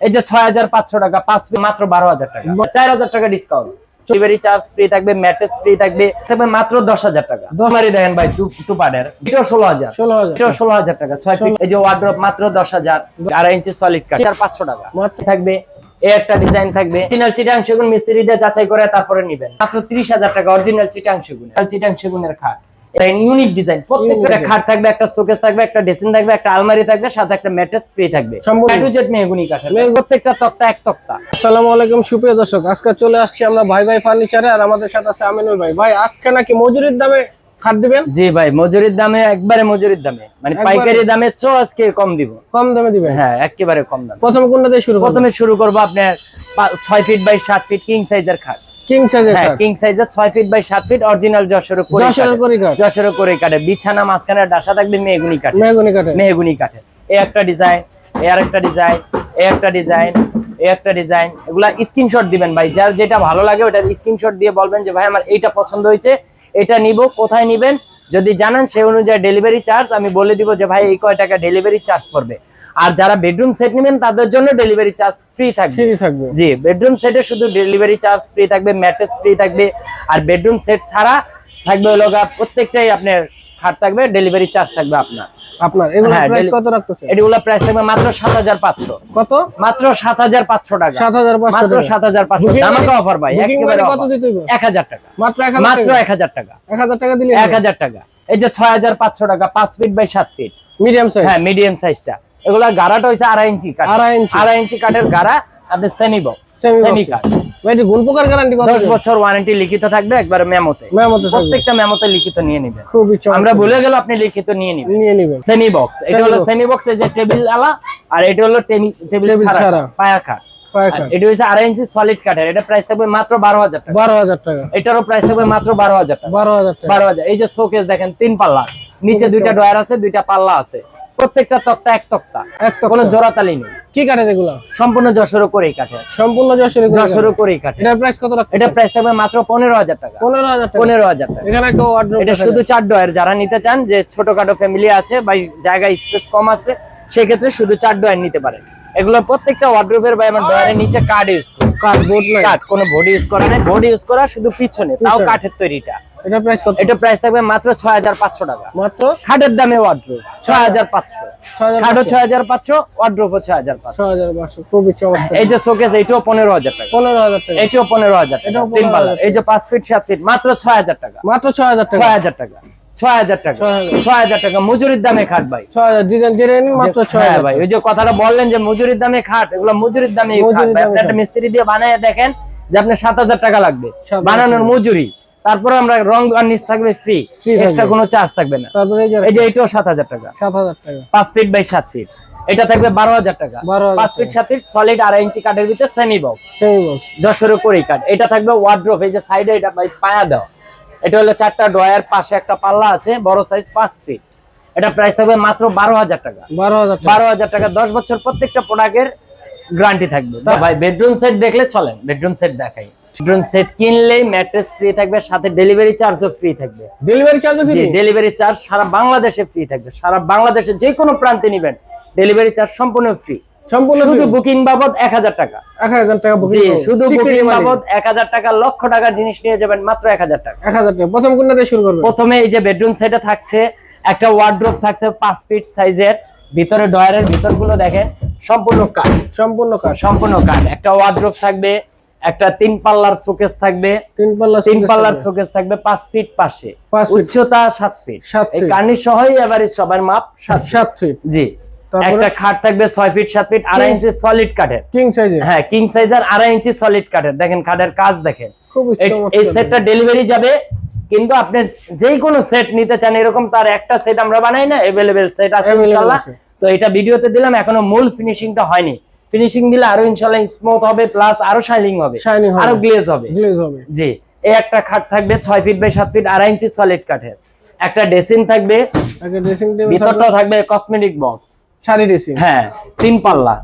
এই যে ছয় হাজার পাঁচশো টাকা পাঁচ মাত্র বারো হাজার টাকা। চার হাজার টাকা ডিসকাউন্ট ডেলিভারি চার্জ ফ্রি থাকবে ম্যাট্রেস ফ্রি থাকবে থাকবে মাত্র দশ হাজার টাকা। আমারই দেখেন ভাই টু টু পার্টের। এটাও ষোলো হাজার। এটাও ষোলো হাজার টাকা ছয় এই যে ওয়ার্ড্রপ মাত্র দশ হাজার। আড়াই ইঞ্চি সলিড কাঠ চার পাঁচশো টাকা। থাকবে একটা ডিজাইন থাকবে। অরিজিনাল চিটাং সেগুন মিস্ত্রি যাচাই করে তারপরে নিবেন। মাত্র ত্রিশ হাজার টাকা অরিজিনাল চিটাং সেগুন চিটাং সেগুনের খাট। ইউনিক ডিজাইন প্রত্যেকটা খাট থাকবে একটা শোকেস থাকবে একটা ড্রেসিং থাকবে একটা আলমারি থাকবে সাথে একটা ম্যাট্রেস ফ্রি থাকবে। সম্পূর্ণ। টু জেড মেহগুনি কাঠের। প্রত্যেকটা তক্তা এক তক্তা। আসসালামু আলাইকুম সুপ্রিয় দর্শক আজকে চলে আসছি আমরা ভাই ভাই ফার্নিচারে আর আমাদের সাথে আছে আমিনুল ভাই। ভাই আজকে নাকি মজুরির দামে খাট দিবেন? জি ভাই মজুরির দামে একবারে মজুরির দামে। মানে। পাইকারি দামে চো আজকে কম দিব। কম দামে দিবেন? হ্যাঁ একেবারে কম দামে। প্রথমে কোনটা দিয়ে শুরু প্রথমে শুরু করব আপনার ছয় ফিট বাই সাত ফিট কিং সাইজের খাট। কিং সাইজের হ্যাঁ কিং সাইজের ছয় ফিট বাই সাত ফিট অরিজিনাল যশোর যশোরের করি কাঠ। যশোর করে কাঠে বিছানা মাঝখানে ডাসা থাকবে মেহগুনি কাঠে মেহগনি কাঠে মেহগুনি কাঠে এই একটা ডিজাইন এই আর একটা ডিজাইন এই একটা ডিজাইন এই একটা ডিজাইন এগুলা স্ক্রিনশট দিবেন ভাই। যার যেটা ভালো লাগে ওটার স্ক্রিনশট দিয়ে বলবেন যে ভাই আমার এইটা পছন্দ হয়েছে এটা নিব কোথায় নিবেন? যদি জানান সেই অনুযায়ী ডেলিভারি চার্জ আমি বলে দিব যে ভাই এই কয় টাকা ডেলিভারি চার্জ পড়বে? আর যারা বেডরুম সেট নেবেন তাদের জন্য ডেলিভারি চার্জ ফ্রি থাকবে। ফ্রি থাকবে। জি বেডরুম সেটে শুধু ডেলিভারি চার্জ ফ্রি থাকবে ম্যাট্রেস ফ্রি থাকবে আর বেডরুম সেট ছাড়া থাকবে হলো প্রত্যেকটাই আপনার খাট থাকবে ডেলিভারি চার্জ থাকবে আপনার। আপনার। এগুলো হ্যাঁ, প্রাইস কত রাখতেছে এগুলো প্রাইস থাকবে মাত্র সাত হাজার পাঁচশো। কত? মাত্র সাত হাজার পাঁচশো টাকা। সাত হাজার পাঁচশো মাত্র সাত হাজার পাঁচশো আমাকে মানে- অফার ভাই একেবারে কত দিতে হইব? এক হাজার টাকা। মাত্র এক হাজার মাত্র টাকা। এক হাজার টাকা। এক হাজার টাকা দিলে এক হাজার টাকা। এই যে ছয় হাজার পাঁচশো টাকা পাঁচ ফিট বাই সাত ফিট মিডিয়াম সাইজ হ্যাঁ মিডিয়াম সাইজটা এগুলা গাড়াটা হয়েছে আড়াই ইঞ্চি কাঠ আড়াই ইঞ্চি। কাঠের গাড়া আপনি Semi box। সেমি কাঠ ভাই এটি গুণ পোকার গ্যারান্টি কত দশ বছর ওয়ারেন্টি লিখিত থাকবে একবার মেমোতে। মেমোতে প্রত্যেকটা মেমোতে লিখিত নিয়ে নিবেন। আমরা ভুলে গেল আপনি লিখিত নিয়ে নেবেন। সেমি বক্স এটা হলো সেমি বক্স যে টেবিল আলা আর এটা হলো টেবিল ছাড়া। পায়া খাট। এটা হচ্ছে আড়াই ইঞ্চি সলিড কাঠের এটা প্রাইস থাকবে মাত্র বারো হাজার টাকা। বারো হাজার টাকা। এটারও প্রাইস থাকবে মাত্র বারো হাজার টাকা। বারো হাজার বারো হাজার। এই যে শোকেস দেখেন তিন পাল্লা। নিচে দুইটা। ডয়ার আছে দুইটা পাল্লা আছে। প্রত্যেকটা তক্তা এক তক্তা। এক তক্তা। কোনো জোড়াতালি নেই। কি কাঠের এগুলো? সম্পূর্ণ যশোর করেই কাটে সম্পূর্ণ যশোর যশোর করেই কাটে এটার প্রাইস কত রাখতে এটা প্রাইস থাকবে মাত্র পনেরো হাজার টাকা। পনেরো হাজার টাকা। পনেরো হাজার টাকা। এখানে একটা ওয়ার্ডরোব এটা শুধু চার ডয়ার। যারা নিতে চান যে ছোটখাটো ফ্যামিলি আছে বা জায়গা স্পেস কম আছে সেক্ষেত্রে শুধু চার ডয়ার নিতে পারেন। এগুলো প্রত্যেকটা ওয়ার্ড্রোবের বা আমার ডয়ারের নিচে কার্ড ইউজ করে। কাঠ বোর্ড নাই। কাঠ কোনো বডি ইউজ করা নাই। বডি ইউজ করা শুধু পিছনে তাও কাঠের তৈরিটা। এটার প্রাইস কত? এটা প্রাইস থাকবে মাত্র ছয় হাজার পাঁচশো টাকা। মাত্র? খাটের দামে ওয়ার্ড্রোব ছয় হাজার। পাঁচশো। ছয় হাজার খাটও পাঁচশো। ছয় হাজার পাঁচশো ওয়ার্ড্রোবও ছয় হাজার পাঁচশো। ছয় হাজার পাঁচশো খুবই চমৎকার। এই যে শোকেস পনেরো হাজার টাকা। পনেরো হাজার টাকা। এইটাও পনেরো হাজার টাকা। তিন 15,000 পাল্লা এই যে পাঁচ ফিট সাত ফিট মাত্র ছয় হাজার টাকা। মাত্র ছয় হাজার টাকা। ছয় হাজার টাকা। ছয় হাজার টাকা। ছয় হাজার। টাকা মজুরির দামে খাট ভাই। ছয় মাত্র হ্যাঁ ভাই ওই যে কথাটা বললেন যে মজুরির দামে খাট এগুলো মজুরির দামে একটা মিস্ত্রি দিয়ে বানায় দেখেন যে আপনার সাত হাজার টাকা লাগবে। বানানোর মজুরি। তারপরে আমরা রং বার্নিশ থাকবে ফ্রি এক্সট্রা কোনো চার্জ থাকবে না। তারপরে এই যে এটাও সাত হাজার টাকা। সাত হাজার টাকা। পাঁচ ফিট বাই সাত ফিট এটা থাকবে বারো হাজার টাকা। 12,000 পাঁচ ফিট সাত ফিট সলিড আড়াই ইঞ্চি কাঠের ভিতরে সেমি বক্স যশোর করি কাঠ। এটা থাকবে ওয়ার্ড্রোপ এই যে সাইডে এটা পায়া দেওয়া। এটা হলো চারটা ড্রয়ার পাশে একটা পাল্লা আছে বড় সাইজ পাঁচ ফিট এটা প্রাইস থাকবে মাত্র বারো হাজার টাকা। বারো হাজার টাকা। দশ বছর প্রত্যেকটা প্রোডাক্টের গ্যারান্টি থাকবে। ভাই বেডরুম সেট দেখলে চলেন বেডরুম সেট দেখাই। বেডরুম সেট কিনলেই ম্যাট্রেস ফ্রি থাকবে সাথে ডেলিভারি চার্জও ফ্রি থাকবে। ডেলিভারি চার্জ জি ফ্রি ডেলিভারি চার্জ সারা বাংলাদেশে ফ্রি থাকবে। সারা বাংলাদেশে যে কোনো প্রান্তে নিবেন ডেলিভারি চার্জ সম্পূর্ণ ফ্রি সম্পূর্ণ শুধু বুকিং বাবদ এক হাজার টাকা। এক হাজার টাকা বুকিং জি শুধু বুকিং বাবদ এক হাজার টাকা লক্ষ টাকার জিনিস নিয়ে যাবেন মাত্র এক হাজার টাকা। এক হাজার টাকা। প্রথম কোনটা দিয়ে শুরু করবেন? প্রথমে এই যে বেডরুম সেটে থাকছে একটা থাকছে পাঁচ ফিট সাইজের ভিতরে ডয়ারের ভিতরগুলো দেখেন সম্পূর্ণ কাঠ সম্পূর্ণ সম্পূর্ণ কাঠ একটা থাকবে একটা তিন পাল্লার শোকেস থাকবে তিন পাল্লা তিন পাল্লার শোকেস থাকবে পাঁচ ফিট পাশে। উচ্চতা সাত ফিট এই কার্নিশ সহই এভারেজ সবার মাপ সাত feet। সাত ফিট জি? একটা খাট থাকবে ছয় ফিট সাত ফিট আড়াই ইঞ্চি সলিড কাঠের কিং সাইজে হ্যাঁ কিং সাইজের আড়াই ইঞ্চি সলিড কাঠের দেখেন খাটের কাজ দেখেন। এই- সেটটা ডেলিভারি যাবে কিন্তু আপনি যেই কোনো সেট নিতে চান এরকম তার একটা সেট আমরা বানাই না এভেলেবেল সেট আছে ইনশাআল্লাহ তো এটা ভিডিওতে দিলাম এখনও মূল ফিনিশিংটা হয়নি। ফিনিশিং দিলে আরও ইনশাআল্লাহ স্মুথ হবে প্লাস আরও শাইনিং হবে আরও গ্লেজ হবে। গ্লেজ হবে। জি এই একটা খাট থাকবে ছয় ফিট বাই সাত ফিট আড়াই ইঞ্চি সলিড কাঠের একটা টেবিল থাকবে ভিতরটাও থাকবে। কসমেটিক বক্স শাড়ি হ্যাঁ তিন পাল্লা।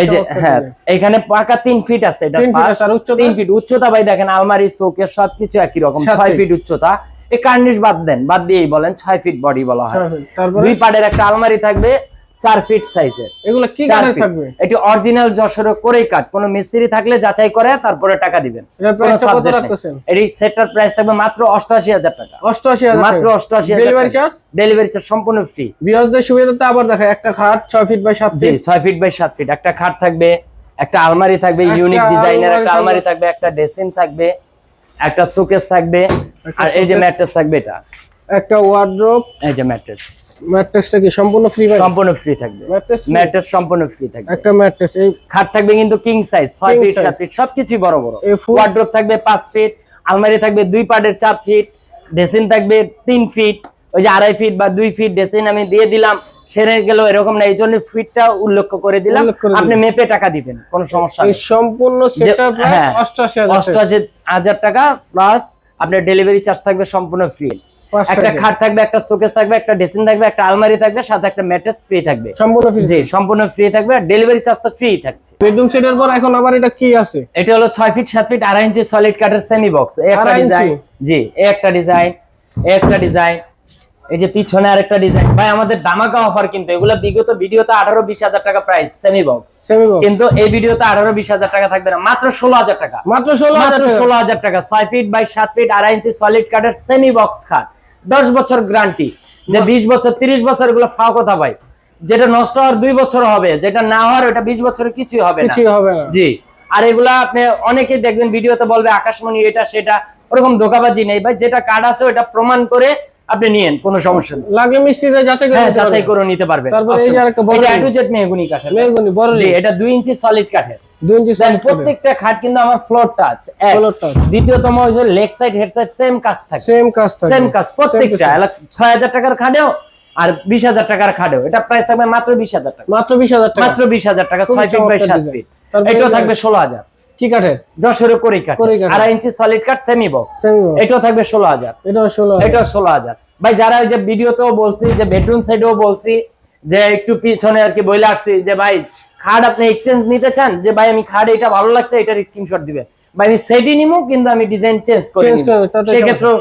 এই যে হ্যাঁ। এখানে পাকা তিন ফিট আছে এটা তিন ফিট উচ্চতা? ভাই দেখেন আলমারি সবকিছু একই রকম ছয় ফিট উচ্চতা। এই কার্নিশ বাদ দেন বাদ দিয়েই বলেন ছয় ফিট বডি বলা হয়। দুই পাটের একটা আলমারি থাকবে চার ফিট সাইজের এগুলো কি feet। থাকবে? এটি অরিজিনাল যশোরে করেই কাট কোনো মিস্ত্রি থাকলে যাচাই করে তারপরে টাকা দিবেন। এটি সেটটার প্রাইস থাকবে মাত্র অষ্টআশি হাজার টাকা। অষ্টআশি মাত্র অষ্টআশি ডেলিভারি চার্জ ডেলিভারি চার্জ সম্পূর্ণ ফ্রি বিয়ারদের সুবিধাতে আবার দেখায় একটা খাট ছয় ফিট বাই সাত ফিট ছয় ফিট বাই সাত ফিট একটা খাট থাকবে একটা আলমারি থাকবে ইউনিক ডিজাইনের একটা আলমারি আলমারি থাকবে একটা ড্রেসিং থাকবে একটা শোকেস থাকবে আর এই যে ম্যাট্রেস থাকবে এটা। একটা ওয়ার্ড্রোব এই যে ম্যাট্রেস ম্যাট্রেসটা কি সম্পূর্ণ ফ্রি ভাই সম্পূর্ণ ফ্রি থাকবে। ম্যাট্রেস ম্যাট্রেস সম্পূর্ণ ফ্রি থাকবে। একটা ম্যাট্রেস এই খাট থাকবে কিন্তু কিং সাইজ ছয় King ফিট size। সাত ফিট সবকিছুই বড় বড়। থাকবে পাঁচ ফিট আলমারি থাকবে দুই পার্টের চার ফিট ড্রেসিং থাকবে তিন ফিট ওই যে আড়াই ফিট বা দুই ফিট ড্রেসিং আমি দিয়ে দিলাম সেরে গেল এরকম না এই জন্য ফিটটা উল্লেখ করে দিলাম। আপনি মেপে টাকা দিবেন কোনো সমস্যা এই নেই। সম্পূর্ণ হ্যাঁ, হাজার টাকা। অষ্টআশি হাজার টাকা প্লাস আপনার ডেলিভারি চার্জ থাকবে সম্পূর্ণ ফ্রি একটা খাট থাকবে একটা শোকেস থাকবে একটা ড্রেসিং থাকবে একটা আলমারি থাকবে সাথে একটা ম্যাট্রেস ফ্রি থাকবে। সম্পূর্ণ ফ্রি জি সম্পূর্ণ ফ্রি থাকবে আর ডেলিভারি চার্জ তো ফ্রি থাকছে। বেডরুম সেটের পর এখন আবার এটা কি আছে? এটা হলো ছয় ফিট সাত ফিট আড়াই ইঞ্চি সলিড কাঠের সেমি বক্স একটা ডিজাইন জি এই একটা ডিজাইন একটা ডিজাইন এই যে পিছনে আরেকটা ডিজাইন ভাই আমাদের দামাকা অফার কিন্তু এগুলো বিগত ভিডিওতে আঠারো বিশ হাজার টাকা price semi box semi box কিন্তু এই ভিডিওতে আঠারো বিশ হাজার টাকা থাকবে না মাত্র ষোলো হাজার টাকা। মাত্র ষোলো হাজার। ষোলো হাজার টাকা। ছয় ফিট বাই সাত ফিট আড়াই ইঞ্চি সলিড কাঠের সেমি বক্স খাট। দশ বছর গ্যারান্টি যে বিশ বছর তিরিশ বছর এগুলো ফাও কথা ভাই। যেটা নষ্ট হওয়ার দুই বছর হবে যেটা না হওয়ার ওটা বিশ বছর কিছুই হবে না। কিছুই হবে না। জি। আর এগুলা আপনি অনেকে দেখবেন ভিডিওতে বলবে আকাশমণি এটা সেটা। ওরকম ধোকাবাজি নেই ভাই যেটা কার্ড আছে ওটা প্রমাণ করে আপনি নিয়েন কোনো সমস্যা নেই। মিস্ত্রিতে যাচাই করে হ্যাঁ যাচাই করে নিতে তারপরে এই যে আরেকটা বড় এটা মেহগুনি কাঠের। মেহগনি বড় জি এটা দুই ইঞ্চি সলিড কাঠের। দুই ইঞ্চি দেন সাইড প্রত্যেকটা খাট কিন্তু আমার floor touch. দ্বিতীয়তম leg side head side same কাজ থাকে। সেম কাজ থাকে। সেম কাজ প্রত্যেকটা। Same to same। ছয় হাজার টাকার খাটেও আর বিশ হাজার টাকার খাটেও। এটা প্রাইস থাকবে মাত্র বিশ হাজার টাকা। মাত্র বিশ হাজার টাকা। মাত্র বিশ হাজার টাকা ছয় ফিট বাই সাত ফিট। এটাও থাকবে ষোলো হাজার। কি কাঠের? যশোরে করি কাঠ আড়াই ইঞ্চি সলিড কাঠ সেমি বক্স এটাও থাকবে ষোলো হাজার। এটাও ষোলো এটাও ষোলো হাজার। ভাই যারা ওই যে ভিডিওতেও বলছি যে বেডরুম সাইডেও বলছি যে একটু পিছনে আর কি বইলে আসছি যে ভাই খাট আপনি এক্সচেঞ্জ নিতে চান যে ভাই আমি খাট এটা ভালো লাগছে এটার স্ক্রিনশট দিবেন। ভাই আমি সেটি নিবো কিন্তু আমি ডিজাইন চেঞ্জ করে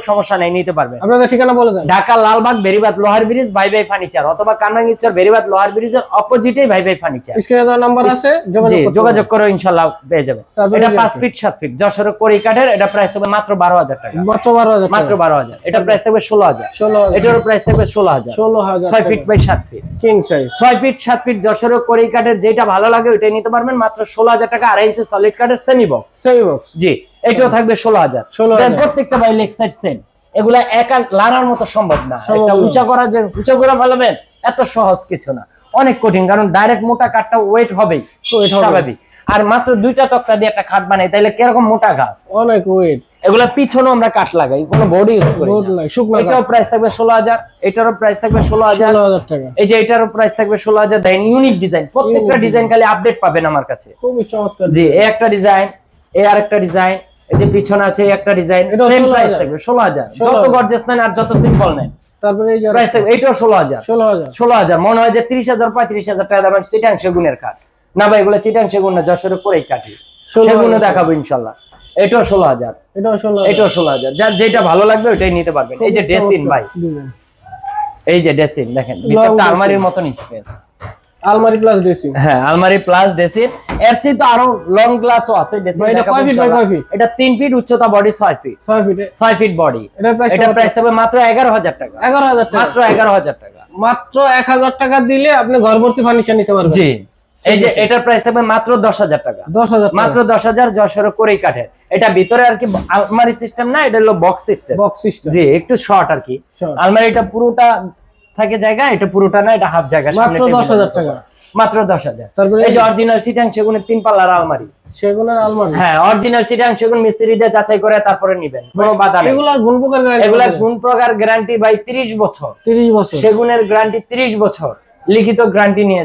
সমস্যা নেই। নিতে পারবেন আপনাদের ঠিকানা বলে দেন। ঢাকা লালবাগ বেরিবাদ লোহার ব্রিজ ভাই ভাই ফার্নিচার অথবা বেরিবাদ লোহার ব্রিজের অপোজিটে ভাই ভাই ফার্নিচার স্ক্রিনে দেওয়ার নাম্বার আছে যোগাযোগ যোগাযোগ করে ইনশাল্লাহ পেয়ে যাবে এটা কি পাঁচ ফিট সাত ফিট যশোরের কড়ি কাঠের এটা প্রাইস থাকবে মাত্র বারো হাজার টাকা। মাত্র বারো হাজার মাত্র বারো হাজার। এটা প্রাইস থাকবে ষোলো হাজার। ষোলো হাজার। প্রাইস থাকবে ষোলো হাজার। ষোলো হাজার ছয় ফিট বাই সাত ফিট কিং সাইজ ছয় ফিট সাত ফিট যশোরের কড়ি কাঠের যেটা ভালো লাগে ওইটাই নিতে পারবেন। মাত্র ষোলো হাজার টাকা আড়াই ইঞ্চি সলিড কাঠের সেমি বক্স সেমি বক্স জি এটাও থাকবে ষোলো হাজার। 16,000 প্রত্যেকটা বাই লেগ সাইড সেম এগুলা একা মতো সম্ভব না। একটা উঁচা করা যে উঁচা করে ফেলাবেন এত সহজ কিছু না। অনেক কঠিন কারণ ডাইরেক্ট মোটা কাঠটা ওয়েট হবেই। স্বাভাবিক। আর মাত্র দুইটা তক্তা দিয়ে একটা খাট বানাই তাইলে কীরকম মোটা গাছ অনেক ওয়েট এগুলা পিছনেও আমরা কাঠ লাগাই কোনো বডি ইউজ করি বোর্ড এটাও প্রাইস থাকবে ষোলো হাজার এটারও প্রাইস থাকবে ষোলো হাজার। টাকা। এই যে এটারও প্রাইস থাকবে ষোলো হাজার দেন ইউনিক ডিজাইন প্রত্যেকটা ডিজাইন খালি আপডেট পাবেন আমার কাছে। খুবই চমৎকার জি এই একটা ডিজাইন এই আরেকটা ডিজাইন এই যে পিছনে আছে এই একটা ডিজাইন সেম প্রাইস থাকবে ষোলো হাজার। 16,000 যত গর্জেস নেন আর যত সিম্পল নেন। তারপরে এই যে প্রাইস থাকবে এটাও ষোলো হাজার। ষোলো হাজার। ষোলো হাজার মনে হয় যে তিরিশ হাজার পঁয়ত্রিশ হাজার টাকা দামের চিটাং সেগুনের কাঠ। না ভাই এগুলো চিটাং সেগুন না যশোরে পরেই কাঠি। 16,000 সেগুলো দেখাবো ইনশাল্লাহ। এটাও ষোলো হাজার। এটাও ষোলো এটাও ষোলো হাজার। যার যেটা ভালো লাগবে ওইটাই নিতে পারবেন। এই যে ডেসিন ভাই। এই যে ডেসিন দেখেন ভিতরটা আলমারির মতন স্পেস আলমারি প্লাস ড্রেসিং হ্যাঁ আলমারি প্লাস ডেসিন এর চেয়ে তো আরও লং গ্লাসও আছে ডেসিন এটা কয় কয় feet? এটা তিন ফিট উচ্চতা বডি ছয় ফিট ছয় ফিটে ছয় ফিট বডি প্রাইস এটা প্রাইস থাকবে মাত্র এগারো হাজার টাকা। এগারো হাজার টাকা। মাত্র এগারো হাজার টাকা। মাত্র এক হাজার টাকা দিলে আপনি ঘর ভর্তি ফার্নিচার নিতে পারবেন। জি। এই যে। এটার প্রাইস থাকবে মাত্র দশ হাজার টাকা। দশ হাজার মাত্র দশ হাজার যশোর করেই কাঠের এটা ভিতরে আর কি আলমারি সিস্টেম না এটা হলো বক্স সিস্টেম বক্স সিস্টেম জি একটু শর্ট আর কি। আলমারিটা পুরোটা থাকে জায়গা এটা পুরোটা না এটা হাফ জায়গা মাত্র দশ হাজার টাকা। মাত্র দশ হাজার তারপরে এই যে অরিজিনাল চিটাং সেগুনের তিন পাল্লার আলমারি। সেগুনের আলমারি? হ্যাঁ অরিজিনাল চিটাং সেগুন মিস্ত্রি দিয়ে যাচাই করে তারপরে নিবেন কোনো বাধা নেই। এগুলার গুণ প্রকার এগুলা গুণ প্রকার গ্যারান্টি বাই 30 বছর। তিরিশ বছর। সেগুনের গ্যারান্টি 30 বছর। লিখিত গ্যারান্টি নিয়ে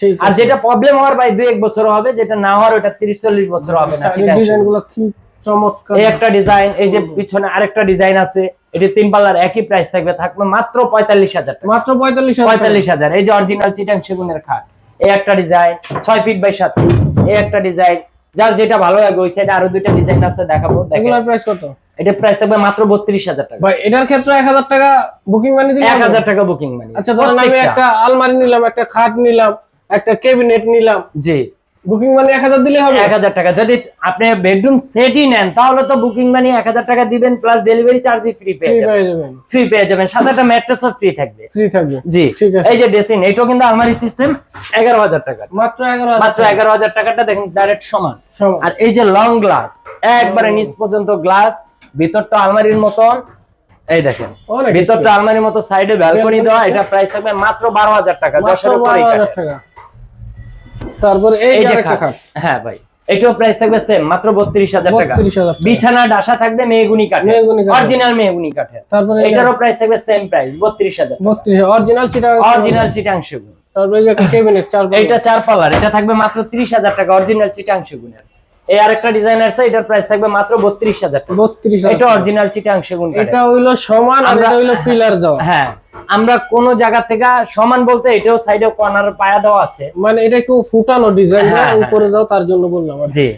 ঠিক আর যেটা প্রবলেম হওয়ার ভাই দুই এক বছর হবে যেটা না হওয়ার ওটা 30 40 বছর হবে না চিটাং ডিজাইন কি চমৎকার। এই একটা ডিজাইন এই যে পিছনে আরেকটা ডিজাইন আছে এটি তিন পাল্লার একই প্রাইস থাকবে থাকবে মাত্র পঁয়তাল্লিশ হাজার মাত্র পঁয়তাল্লিশ পঁয়তাল্লিশ হাজার এই যে অরিজিনাল চিটাং সেগুনের খাট এই একটা ডিজাইন ছয় ফিট বাই সাত ফিট এই একটা ডিজাইন যার যেটা ভালো লাগে ওই সাইডে আরও দুইটা ডিজাইন আছে দেখাবো। এগুলার প্রাইস কত? এটা প্রাইস থাকবে মাত্র বত্রিশ হাজার টাকা। ভাই এটার ক্ষেত্রে এক হাজার টাকা বুকিং মানি দিলে এক হাজার টাকা বুকিং মানে আচ্ছা ধরেন আমি একটা আলমারি নিলাম একটা খাট নিলাম একটা ক্যাবিনেট নিলাম। জি। বুকিং মানি এক হাজার দিলে হবে? এক হাজার টাকা। যদি আপনি বেডরুম সেটই নেন তাহলে তো বুকিং মানে এক হাজার টাকা দিবেন প্লাস ডেলিভারি চার্জই ফ্রি পেয়ে যাবেন। ফ্রি পেয়ে যাবেন। সাথে একটা ম্যাট্রেসও ফ্রি থাকবে। ফ্রি থাকবে। জি। ঠিক আছে। এই যে ড্রেসিং এটাও কিন্তু আলমারি সিস্টেম এগারো হাজার টাকা মাত্র এগারো মাত্র এগারো হাজার টাকাটা দেখেন ডাইরেক্ট সমান। আর এই যে লং গ্লাস একবারে নিচ পর্যন্ত গ্লাস ভিতরটা আলমারির মতন এই দেখেন ভিতরটা আলমারির মতো সাইডে ব্যালকনি দেওয়া এটা প্রাইস থাকবে মাত্র বারো হাজার টাকা। টাকা। তারপরে এই যে হ্যাঁ ভাই এটাও প্রাইস থাকবে সেম মাত্র বত্রিশ হাজার টাকা। 32,000 টাকা। বিছানা ডাসা থাকবে মেহগুনি কাঠে। অরিজিনাল মেহগুনি কাঠের। তারপরে এটারও প্রাইস থাকবে সেম প্রাইস বত্রিশ হাজার বত্রিশ অরিজিনাল চিটা অরিজিনাল চিটাং সেগুন। তারপরে এই যে ক্যাবিনেট চার এইটা চার পাল্লার এটা থাকবে মাত্র ত্রিশ হাজার টাকা অরিজিনাল চিটাং সেগুনের। এই আরেকটা ডিজাইন আছে এটার প্রাইস থাকবে মাত্র বত্রিশ হাজার টাকা। বত্রিশ এটা অরিজিনাল চিটাং সেগুন কাঠের। এটা হইল সমান আর এটা হইল পিলার দেওয়া। হ্যাঁ আমরা কোন জায়গা থেকে সমান বলতে এটাও সাইডে কর্নার পায়া দেওয়া আছে। মানে এটা একটু ফুটানো ডিজাইন হ্যাঁ, হ্যাঁ। উপরে দাও তার জন্য বললাম জি।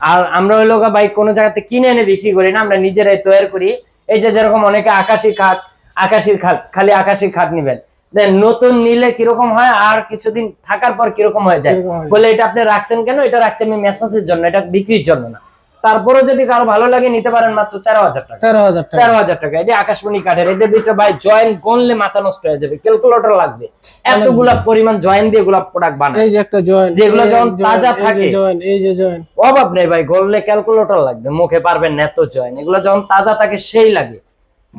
আর আমরা হইল ভাই কোন জায়গাতে কিনে এনে বিক্রি করি না আমরা নিজেরাই তৈরি করি। এই যে যেরকম অনেকে আকাশি খাট আকাশির খাট খালি আকাশির খাট নিবেন। দেন নতুন নিলে কীরকম হয় আর কিছুদিন থাকার পর কীরকম হয়ে যায়। বলে এটা আপনি রাখছেন কেন? এটা রাখছেন আমি মেসাজের জন্য এটা বিক্রির জন্য না। তারপরেও যদি কারও ভালো লাগে নিতে পারেন মাত্র তেরো হাজার টাকা। তেরো হাজার টাকা। তেরো হাজার টাকা। এটা আকাশমণি কাঠের এটার ভিতরে ভাই জয়েন্ট গনলে মাথা নষ্ট হয়ে যাবে ক্যালকুলেটর লাগবে। এতগুলা পরিমাণ জয়েন্ট দিয়ে এগুলা প্রোডাক্ট বানায় এই যে একটা জয়েন্ট যেগুলো যখন তাজা থাকে। জয়েন্ট এই যে জয়েন্ট অভাব নেই ভাই গললে ক্যালকুলেটর লাগবে মুখে পারবেন না এত জয়েন এগুলো যখন তাজা থাকে সেই লাগে।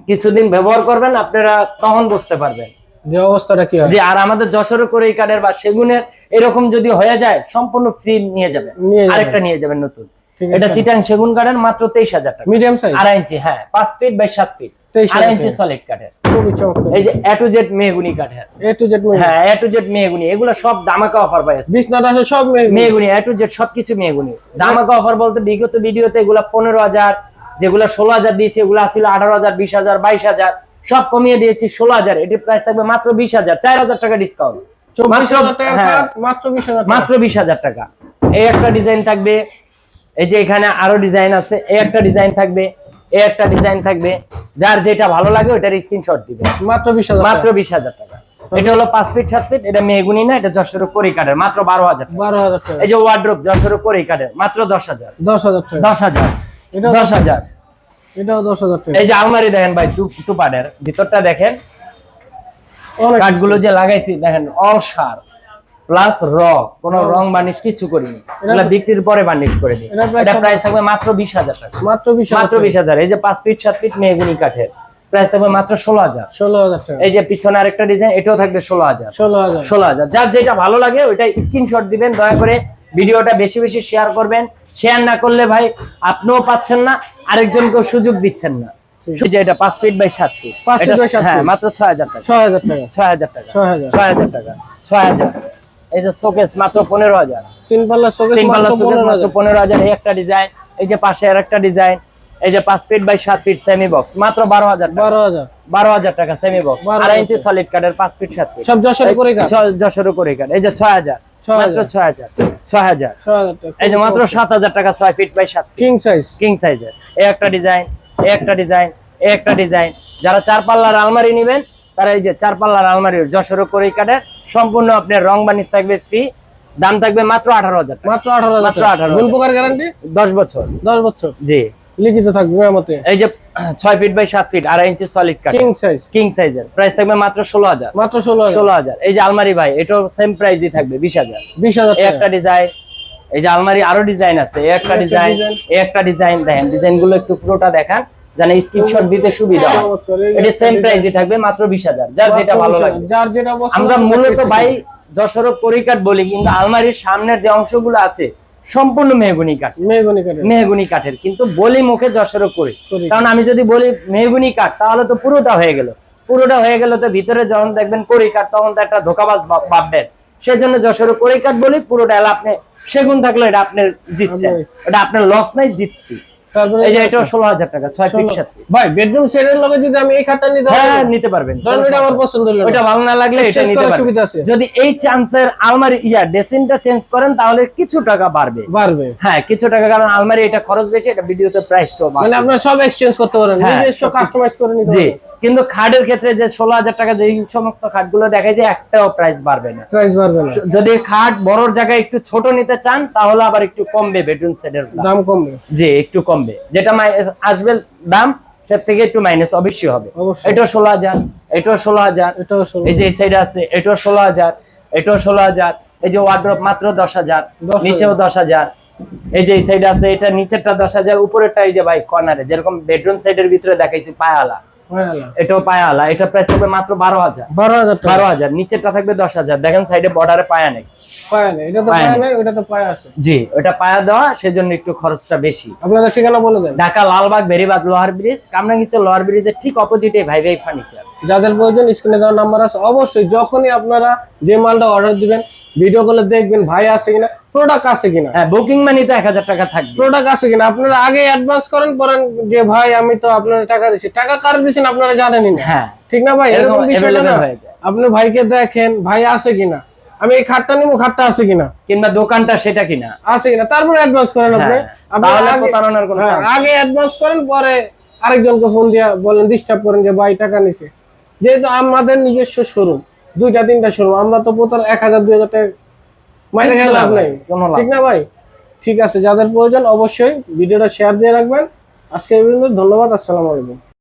কিছুদিন ব্যবহার করবেন আপনারা তখন বুঝতে পারবেন। যে অবস্থাটা কি হয়? যে আর আমাদের যশোরে করে এই কাঠের বা সেগুনের এরকম যদি হয়ে যায় সম্পূর্ণ ফ্রি নিয়ে যাবেন আরেকটা নিয়ে যাবেন নতুন। এটা চিটাং সেগুন কাঠের মাত্র তেইশ হাজার টাকা। মিডিয়াম সাইজ আড়াই ইঞ্চি হ্যাঁ পাঁচ ফিট বাই সাত ফিট আড়াই ইঞ্চি সলিড কাঠের। এই যে এ টু জেড মেহগুনি কাঠের। এ টু জেড হ্যাঁ এ টু জেড মেহগুনি। এগুলো সব দামাকা অফার পাই আছে বিছনাটা আছে সব মেগুনি এ টু জেড সবকিছু মেগুনি দামাকা অফার বলতে বিগত ভিডিওতে এগুলা পনেরো হাজার যেগুলা ষোলো হাজার দিয়েছে এগুলা ছিল আঠারো হাজার বিশ হাজার বাইশ হাজার। সব কমিয়ে দিয়েছি ষোলো হাজার। এটির প্রাইস থাকবে মাত্র বিশ হাজার চার হাজার টাকা ডিসকাউন্ট মাত্র- হ্যাঁ। মাত্র বিশ হাজার টাকা। এই একটা ডিজাইন থাকবে এই যে এখানে আরও ডিজাইন আছে এই একটা ডিজাইন থাকবে এই একটা ডিজাইন থাকবে। যার যেটা ভালো লাগে ওটার স্ক্রিনশট দিবে। মাত্র বিশ হাজার মাত্র বিশ হাজার টাকা। এটা হলো পাঁচ ফিট সাত ফিট এটা মেগুনি না এটা যশোর করি কাঠের মাত্র বারো হাজার বারো হাজার এই যে ওয়ার্ড্রোপ যশোর করি কাঠের মাত্র দশ হাজার। দশ হাজার দশ হাজার। দশ হাজার। এটাও দশ হাজার টাকা। এই যে আলমারি দেখেন ভাই টু টু পার্টের ভিতরটা দেখেন কাঠগুলো যে লাগাইছি দেখেন অল সার প্লাস র কোন রং বার্নিশ কিছু করিনি। এগুলা বিক্রির পরে বার্নিশ করে দিই। এটা প্রাইস থাকবে মাত্র বিশ হাজার টাকা। মাত্র মাত্র বিশ হাজার। এই যে পাঁচ ফিট সাত ফিট মেহগুনি কাঠের। প্রাইস থাকবে মাত্র ষোলো হাজার। ষোলো হাজার টাকা। এই যে পিছনে আরেকটা ডিজাইন এটাও থাকবে ষোলো হাজার। ষোলো হাজার। ষোলো হাজার। যার যেটা ভালো লাগে ওইটা স্ক্রিনশট দিবেন। দয়া করে ভিডিওটা বেশি বেশি শেয়ার করবেন। শেয়ার না করলে ভাই আপনিও পাচ্ছেন না আরেকজনকেও সুযোগ দিচ্ছেন না। এটা পাঁচ ফিট বাই সাত ফিট পাঁচ feet এটা- by সাত হ্যাঁ মাত্র ছয় হাজার টাকা। ছয় হাজার টাকা। ছয় হাজার টাকা। ছয় হাজার। টাকা। ছয় হাজার। এই যে শোকেস মাত্র পনেরো হাজার। তিন পাল্লা শোকেস তিন পাল্লা শোকেস মাত্র পনেরো হাজার। এই একটা ডিজাইন এই যে পাশে আর একটা ডিজাইন এই যে পাঁচ ফিট বাই সাত ফিট সেমি বক্স মাত্র বারো হাজার বারো হাজার। বারো হাজার টাকা সেমি বক্স 12,000 আড়াই ইঞ্চি সলিড কাঠের পাঁচ ফিট সাত ফিট সব যশোর করে কাজ যশোর করে কাঠ এই যে ছয় হাজার। মাত্র ছয় হাজার। ছয় হাজার। এই যে মাত্র সাত হাজার টাকা ছয় ফিট বাই সাত কিং সাইজ কিং সাইজের এই একটা ডিজাইন এই একটা ডিজাইন এই একটা ডিজাইন। যারা চার পাল্লার আলমারি নেবেন তারা এই যে চার পাল্লার আলমারি যশোর করে কাঠের সম্পূর্ণ আপনার রং বানিশ থাকবে ফ্রি দাম থাকবে মাত্র আঠারো হাজার মাত্র আঠারো মাত্র টাকা। 18,000 গুণ গ্যারান্টি দশ বছর। দশ বছর। জি। লিখিত থাকবে মেমতে এই যে ছয় ফিট বাই সাত ফিট আড়াই ইঞ্চি সলিড কাঠ কিং সাইজ কিং সাইজের প্রাইস থাকবে মাত্র ষোলো হাজার। মাত্র ষোলো ষোলো হাজার। এই যে আলমারি ভাই এটাও সেম প্রাইসই থাকবে বিশ হাজার। বিশ হাজার একটা ডিজাইন এই যে আলমারি আরও ডিজাইন আছে একটা ডিজাইন একটা ডিজাইন দেখেন ডিজাইনগুলো একটু পুরোটা দেখান যেন স্ক্রিনশট দিতে সুবিধা হয়। যে এটা সেম। প্রাইসই থাকবে মাত্র বিশ হাজার যার যেটা ভালো লাগে যার যেটা আমরা মূলত ভাই যশোর পরিকাট বলি কিন্তু আলমারির সামনের যে অংশগুলো আছে সম্পূর্ণ মেহগুনি কাঠ। মেহগুনি কাঠের। মেহগুনি কাঠের কিন্তু বলি মুখে যশোর করি। করি। কারণ আমি যদি বলি মেহগুনি কাঠ তাহলে তো পুরোটা হয়ে গেল। পুরোটা হয়ে গেল তো ভিতরে যখন দেখবেন করি কাঠ তখন তো একটা ধোকাবাজ ভাববেন। সেই জন্য যশোর করি কাঠ বলি পুরোটা এলা আপনি সেগুন থাকলে এটা আপনার জিতছে। এটা আপনার লস নাই জিততি এই যে এটা ষোলো হাজার টাকা ফিট। ভাই বেডরুম সেটের লগে যদি আমি এই খাটটা নিতে হ্যাঁ নিতে পারবেন। ধরুন এটা আমার পছন্দ হলো ভালো না লাগলে এটা নিতে পারবেন। সুবিধা আছে। যদি এই চান্সের আলমারি ইয়া ডেসিনটা চেঞ্জ করেন তাহলে কিছু টাকা বাড়বে। বাড়বে। হ্যাঁ কিছু টাকা কারণ আলমারি এটা খরচ বেশি এটা ভিডিওতে প্রাইসটাও মানে আপনার সব এক্সচেঞ্জ করতে পারেন। হ্যাঁ, নিজস্ব কাস্টমাইজ করে নিতে পারেন। কিন্তু খাটের ক্ষেত্রে যে ষোলো হাজার টাকা যে সমস্ত খাটগুলো দেখায় যে একটাও প্রাইস বাড়বে না। প্রাইস বাড়বে না। যদি খাট বড়র জায়গায় একটু ছোট নিতে চান তাহলে আবার একটু কমবে বেডরুম সেটের দাম। কমবে। জি একটু কমবে। যেটা আসবে দাম তার থেকে একটু মাইনাস অবশ্যই হবে। এটাও ষোলো হাজার এটাও ষোলো হাজার এই যে এই সাইড আছে এটাও ষোলো হাজার এটাও ষোলো হাজার এই যে ওয়ার্ড্রপ মাত্র দশ হাজার নিচেও দশ হাজার এই যে এই সাইড আছে এটা নিচেরটা দশ হাজার উপরেরটা এই যে ভাই কর্নারে যেরকম বেডরুম সাইডের ভিতরে দেখাইছি পায়ালা। এটাও পায়ালা এটা প্রাইস থাকবে মাত্র বারো হাজার। বারো হাজার বারো হাজার নিচেরটা থাকবে দশ হাজার। দেখেন সাইডে বর্ডারে পায়া নেই। পায়া নেই এটা তো পায়া পায়া নেই। নেই ওটা তো পায়া আছে। জি ওটা পায়া দেওয়া সেজন্য একটু খরচটা বেশি। আপনাদের ঠিকানা বলে দেন। ঢাকা লালবাগ বেরিবাদ লোহার ব্রিজ কামরাঙ্গিচর লোহার ব্রিজের ঠিক অপোজিটে ভাই ভাই ফার্নিচার যাদের প্রয়োজন স্ক্রিনে দেওয়ার নাম্বার আছে। অবশ্যই যখনই আপনারা যে মালটা অর্ডার দিবেন ভিডিও কলে দেখবেন ভাই আছে কিনা প্রোডাক্ট আছে কিনা। হ্যাঁ বুকিং মানি তো এক হাজার টাকা থাকবে। প্রোডাক্ট আছে কিনা আপনারা আগে অ্যাডভান্স করেন পরেন যে ভাই আমি তো আপনারা টাকা দিচ্ছি টাকা কার দিচ্ছেন আপনারা জানেনই না। হ্যাঁ। ঠিক না ভাই? এরকম বিষয়টা না হয়ে। আপনি ভাইকে দেখেন ভাই আছে কিনা। আমি এই খাটটা নিবো খাটটা আছে কিনা? কিংবা দোকানটা সেটা কিনা। আছে কিনা? তারপরে অ্যাডভান্স করেন আপনি। হ্যাঁ, তাহলে প্রতারণার কোনো হ্যাঁ, আগে অ্যাডভান্স করেন পরে আরেকজনকে ফোন দিয়া বলেন ডিস্টার্ব করেন যে ভাই টাকা নিছে। যেহেতু আমাদের নিজস্ব শোরুম দুইটা তিনটা শোরুম আমরা তো প্রতার এক হাজার দুই হাজার টাকা মাইনে খেয়ে লাভ লাভ নাই, ঠিক না ভাই? ঠিক আছে যাদের প্রয়োজন অবশ্যই ভিডিওটা শেয়ার দিয়ে রাখবেন। আজকে এই পর্যন্ত ধন্যবাদ আসসালামু আলাইকুম।